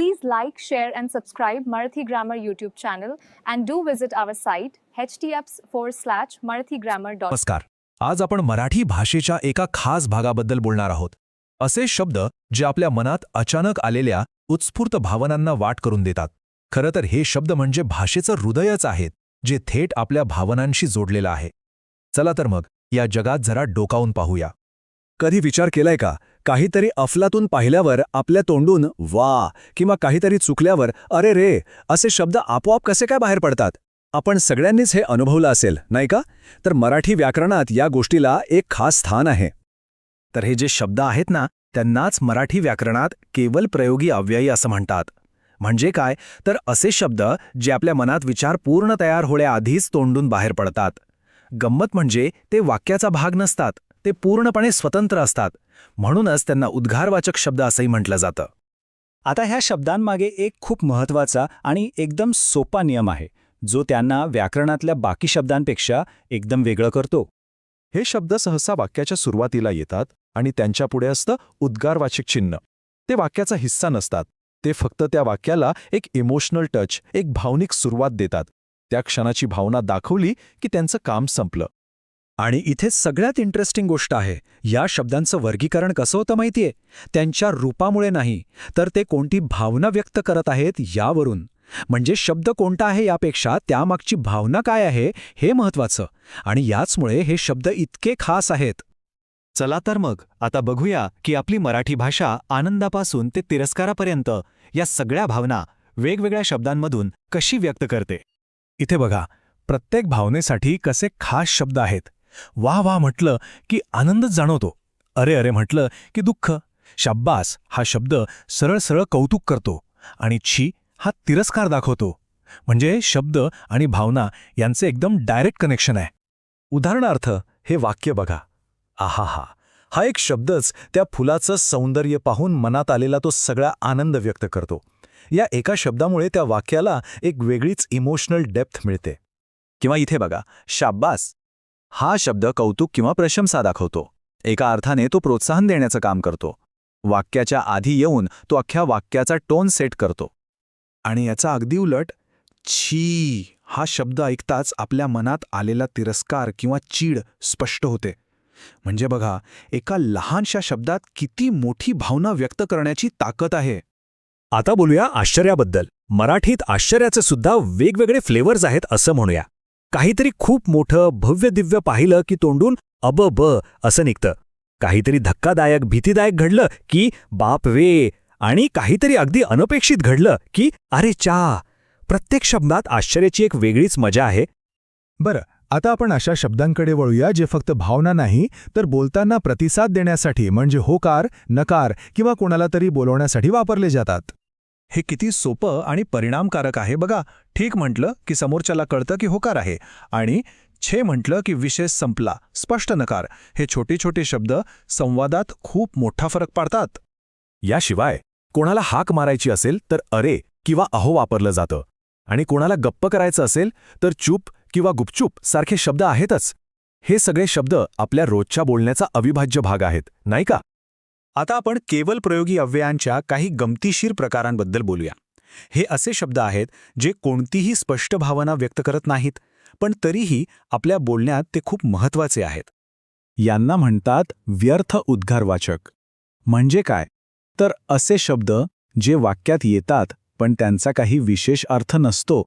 Please like, share, and subscribe Marathi Grammar YouTube channel and do visit our site htps forward slash marathigrammar. नमस्कार. आज आपण मराठी भाषेच्या एका खास भागाबद्दल बोलणार आहोत. असे शब्द जे आपल्या मनात अचानक आलेल्या उत्स्फूर्त भावनांना वाट करून देतात. खरं तर हे शब्द म्हणजे भाषेचं हृदयच आहेत जे थेट आपल्या भावनांशी जोडलेलं आहे. चला तर मग या जगात जरा डोकावून पाहूया. कधी विचार केलाय का? काहीतरी अफलातून पाहिल्यावर आपल्या तोंडून वा किंवा काहीतरी चुकल्यावर अरे रे असे शब्द आपोआप कसे काय बाहेर पडतात? आपण सगळ्यांनीच हे अनुभवलं असेल नाही का? तर मराठी व्याकरणात या गोष्टीला एक खास स्थान आहे. तर हे जे शब्द आहेत ना त्यांनाच मराठी व्याकरणात केवल प्रयोगी अव्ययी असं म्हणतात. म्हणजे काय? तर असे शब्द जे आपल्या मनात विचार पूर्ण तयार होण्याआधीच तोंडून बाहेर पडतात. गंमत म्हणजे ते वाक्याचा भाग नसतात. ते पूर्णपणे स्वतंत्र असतात. म्हणूनच त्यांना उद्गारवाचक शब्द असंही म्हटलं जातं. आता ह्या शब्दांमागे एक खूप महत्त्वाचा आणि एकदम सोपा नियम आहे जो त्यांना व्याकरणातल्या बाकी शब्दांपेक्षा एकदम वेगळं करतो. हे शब्द सहसा वाक्याच्या सुरुवातीला येतात आणि त्यांच्यापुढे असतं उद्गारवाचक चिन्ह. ते वाक्याचा हिस्सा नसतात. ते फक्त त्या वाक्याला एक इमोशनल टच एक भावनिक सुरुवात देतात. त्या क्षणाची भावना दाखवली की त्यांचं काम संपलं. आणि इथे सगळ्यात इंटरेस्टिंग गोष्ट आहे या शब्दांचं वर्गीकरण कसं होतं माहितीये? त्यांच्या रूपामुळे नाही तर ते कोणती भावना व्यक्त करत आहेत यावरून. म्हणजे शब्द कोणता आहे यापेक्षा त्यामागची भावना काय आहे हे महत्वाचं आणि याचमुळे हे शब्द इतके खास आहेत. चला तर मग आता बघूया की आपली मराठी भाषा आनंदापासून ते तिरस्कारापर्यंत या सगळ्या भावना वेगवेगळ्या शब्दांमधून कशी व्यक्त करते. इथे बघा प्रत्येक भावनेसाठी कसे खास शब्द आहेत. वा वा म्हटलं की आनंदच जाणवतो. अरे अरे म्हटलं की दुःख. शब्बास हा शब्द सरळ सरळ कौतुक करतो आणि छी हा तिरस्कार दाखवतो. म्हणजे शब्द आणि भावना यांचे एकदम डायरेक्ट कनेक्शन आहे. उदाहरणार्थ हे वाक्य बघा. आहाहा! हा एक शब्दच त्या फुलाचं सौंदर्य पाहून मनात आलेला तो सगळा आनंद व्यक्त करतो. या एका शब्दामुळे त्या वाक्याला एक वेगळीच इमोशनल डेप्थ मिळते. किंवा इथे बघा शाब्बास हा शब्द कौतुक किंवा प्रशंसा दाखवतो. एका अर्थाने तो प्रोत्साहन देण्याचं काम करतो. वाक्याच्या आधी येऊन तो अख्ख्या वाक्याचा टोन सेट करतो. आणि याचा अगदी उलट छी हा शब्द ऐकताच आपल्या मनात आलेला तिरस्कार किंवा चीड स्पष्ट होते. म्हणजे बघा एका लहानशा शब्दात किती मोठी भावना व्यक्त करण्याची ताकद आहे. आता बोलूया आश्चर्याबद्दल. मराठीत आश्चर्याचे सुद्धा वेगवेगळे फ्लेवर्स आहेत असं म्हणूया. काहीतरी खूप मोठं भव्य दिव्य पाहिलं की तोंडून अब ब असं निघतं. काहीतरी धक्कादायक भीतीदायक घडलं की बाप वे आणि काहीतरी अगदी अनपेक्षित घडलं की अरे चा प्रत्येक शब्दात आश्चर्याची एक वेगळीच मजा आहे. बरं आता आपण अशा शब्दांकडे वळूया जे फक्त भावना नाही तर बोलताना प्रतिसाद देण्यासाठी म्हणजे होकार नकार किंवा कोणाला तरी बोलवण्यासाठी वापरले जातात. हे किती सोपं आणि परिणामकारक आहे बघा. ठीक म्हटलं की समोरच्याला कळतं की होकार आहे. आणि छे म्हटलं की विषय संपला. स्पष्ट नकार. हे छोटे छोटे शब्द संवादात खूप मोठा फरक पाडतात. याशिवाय कोणाला हाक मारायची असेल तर अरे किंवा अहो वापरलं जातं. आणि कोणाला गप्प करायचं असेल तर चूप किंवा गुपचूप सारखे शब्द आहेतच. हे सगळे शब्द आपल्या रोजच्या बोलण्याचा अविभाज्य भाग आहेत नाही का? आता आपण केवल प्रयोगी अव्ययांच्या काही गमतीशीर प्रकारांबद्दल बोलूया. हे असे शब्द आहेत जे कोणतीही स्पष्ट भावना व्यक्त करत नाहीत पण तरीही आपल्या बोलण्यात ते खूप महत्त्वाचे आहेत. यांना म्हणतात व्यर्थ उद्गारवाचक. म्हणजे काय? तर असे शब्द जे वाक्यात येतात पण त्यांचा काही विशेष अर्थ नसतो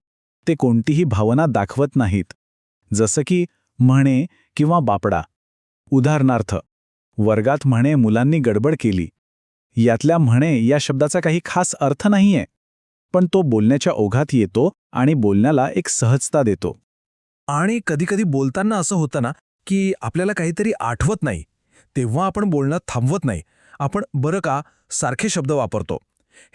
ते कोणतीही भावना दाखवत नाहीत. जसं की म्हणे किंवा बापडा. उदाहरणार्थ वर्गात म्हणे मुलांनी गडबड केली. यातल्या म्हणे या शब्दाचा काही खास अर्थ नाहीये. पण तो बोलण्याच्या ओघात येतो आणि बोलण्याला एक सहजता देतो. आणि कधीकधी बोलताना असं होतं ना की आपल्याला काहीतरी आठवत नाही. तेव्हा आपण बोलणं थांबवत नाही. आपण बरं का सारखे शब्द वापरतो.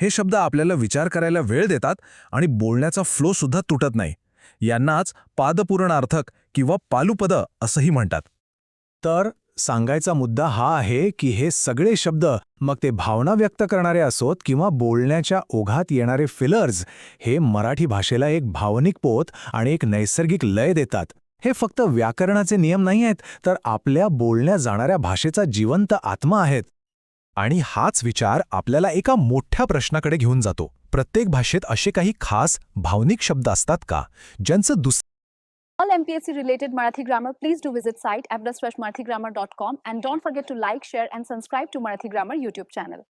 हे शब्द आपल्याला विचार करायला वेळ देतात आणि बोलण्याचा फ्लो सुद्धा तुटत नाही. यांनाच पादपूर्णार्थक किंवा पालुपद असंही म्हणतात. तर सांगायचा मुद्दा हा आहे की हे सगळे शब्द मग ते भावना व्यक्त करणारे असोत किंवा बोलण्याच्या ओघात येणारे फिलर्स हे मराठी भाषेला एक भावनिक पोत आणि एक नैसर्गिक लय देतात. हे फक्त व्याकरणाचे नियम नाही आहेत तर आपल्या बोलण्या जाणाऱ्या भाषेचा जिवंत आत्मा आहेत. आणि हाच विचार आपल्याला एका मोठ्या प्रश्नाकडे घेऊन जातो. प्रत्येक भाषेत असे काही खास भावनिक शब्द असतात का? ज्यांचं दुस all MPSC related Marathi grammar, please do visit site abdas-marathigrammar.com and don't forget to like, share and subscribe to Marathi Grammar YouTube channel.